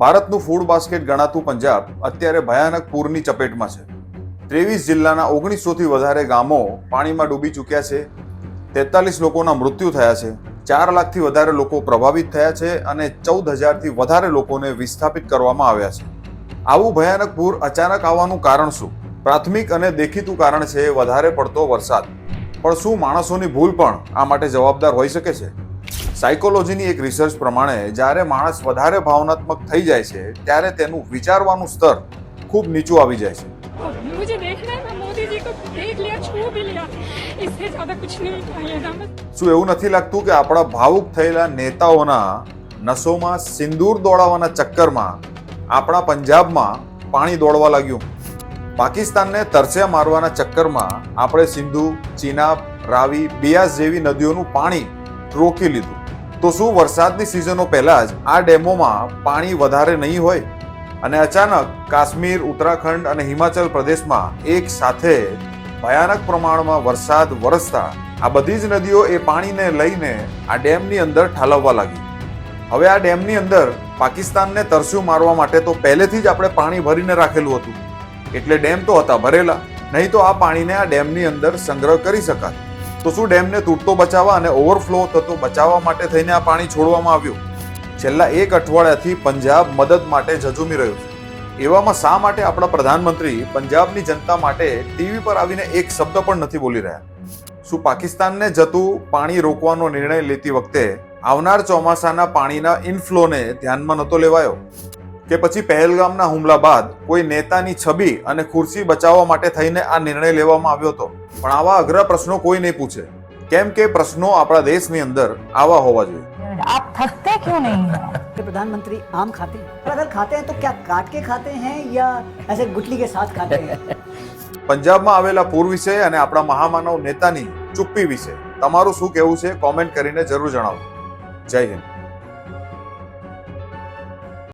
ભારતનું food basket ગણાતું Punjab અત્યારે ભયાનક પૂરની ચપેટમાં છે. ત્રેવીસ જિલ્લાના ઓગણીસોથી વધારે ગામો પાણીમાં ડૂબી ચૂક્યા છે. તેતાલીસ લોકોના મૃત્યુ થયા છે. ચાર લાખથી વધારે લોકો પ્રભાવિત થયા છે અને ચૌદ હજારથી વધારે લોકોને વિસ્થાપિત કરવામાં આવ્યા છે. આવું ભયાનક પૂર અચાનક આવવાનું કારણ શું? પ્રાથમિક અને દેખીતું કારણ છે, વધારે પડતો વરસાદ. પણ શું માણસોની ભૂલ પણ આ માટે જવાબદાર હોઈ શકે છે? સાયકોલોજીની એક રિસર્ચ પ્રમાણે જ્યારે માણસ વધારે ભાવનાત્મક થઈ જાય છે ત્યારે તેનું વિચારવાનું સ્તર ખૂબ નીચું આવી જાય છે. શું એવું નથી લાગતું કે આપણા ભાવુક થયેલા નેતાઓના નસોમાં સિંદૂર દોડાવાના ચક્કરમાં આપણા પંજાબમાં પાણી દોડવા લાગ્યું? પાકિસ્તાનને તરસ્યા મારવાના ચક્કરમાં આપણે સિંધુ ચીનાબ રાવી બિયાસ જેવી નદીઓનું પાણી રોકી લીધું. તો શું વરસાદની સિઝનો પહેલાં જ આ ડેમોમાં પાણી વધારે નહીં હોય? અને અચાનક કાશ્મીર, ઉત્તરાખંડ અને હિમાચલ પ્રદેશમાં એક સાથે ભયાનક પ્રમાણમાં વરસાદ વરસતા આ બધી જ નદીઓ એ પાણીને લઈને આ ડેમની અંદર ઠાલવવા લાગી. હવે આ ડેમની અંદર પાકિસ્તાનને તરસ્યું મારવા માટે તો પહેલેથી જ આપણે પાણી ભરીને રાખેલું હતું. એટલે ડેમ તો હતા ભરેલા. નહીં તો આ પાણીને આ ડેમની અંદર સંગ્રહ કરી શકાત તો શું ડેમને તૂટતો બચાવવા અને ઓવરફ્લો થતો બચાવવા માટે થઈને આ પાણી છોડવામાં આવ્યું? છેલ્લા એક અઠવાડિયાથી પંજાબ મદદ માટે ઝઝુમી રહ્યું છે. એવામાં શા માટે આપણા પ્રધાનમંત્રી પંજાબની જનતા માટે ટીવી પર આવીને એક શબ્દ પણ નથી બોલી રહ્યા? શું પાકિસ્તાનને જતું પાણી રોકવાનો નિર્ણય લેતી વખતે આવનાર ચોમાસાના પાણીના ઇનફ્લોને ધ્યાનમાં નહોતો લેવાયો? કે પછી પહેલગામના હુમલા બાદ કોઈ નેતાની છબી અને ખુરશી બચાવવા માટે થઈને આ નિર્ણય લેવામાં આવ્યો હતો? પણ આવા અઘરા પ્રશ્નો કોઈ નહીં પૂછે કેમ કે પ્રશ્નો આપણા દેશની અંદર આવા હોવા જોઈએ आप थकते क्यों नहीं हैं कि प्रधानमंत्री आम खाते हैं और अगर खाते हैं तो क्या काट के खाते हैं या ऐसे गुटली के साथ खाते हैं પંજાબમાં આવેલા પૂર વિશે અને આપણા મહામાનવ નેતાની ચુપ્પી વિશે તમારું શું કહેવું છે કોમેન્ટ કરીને જરૂર જણાવો જય હિન્દ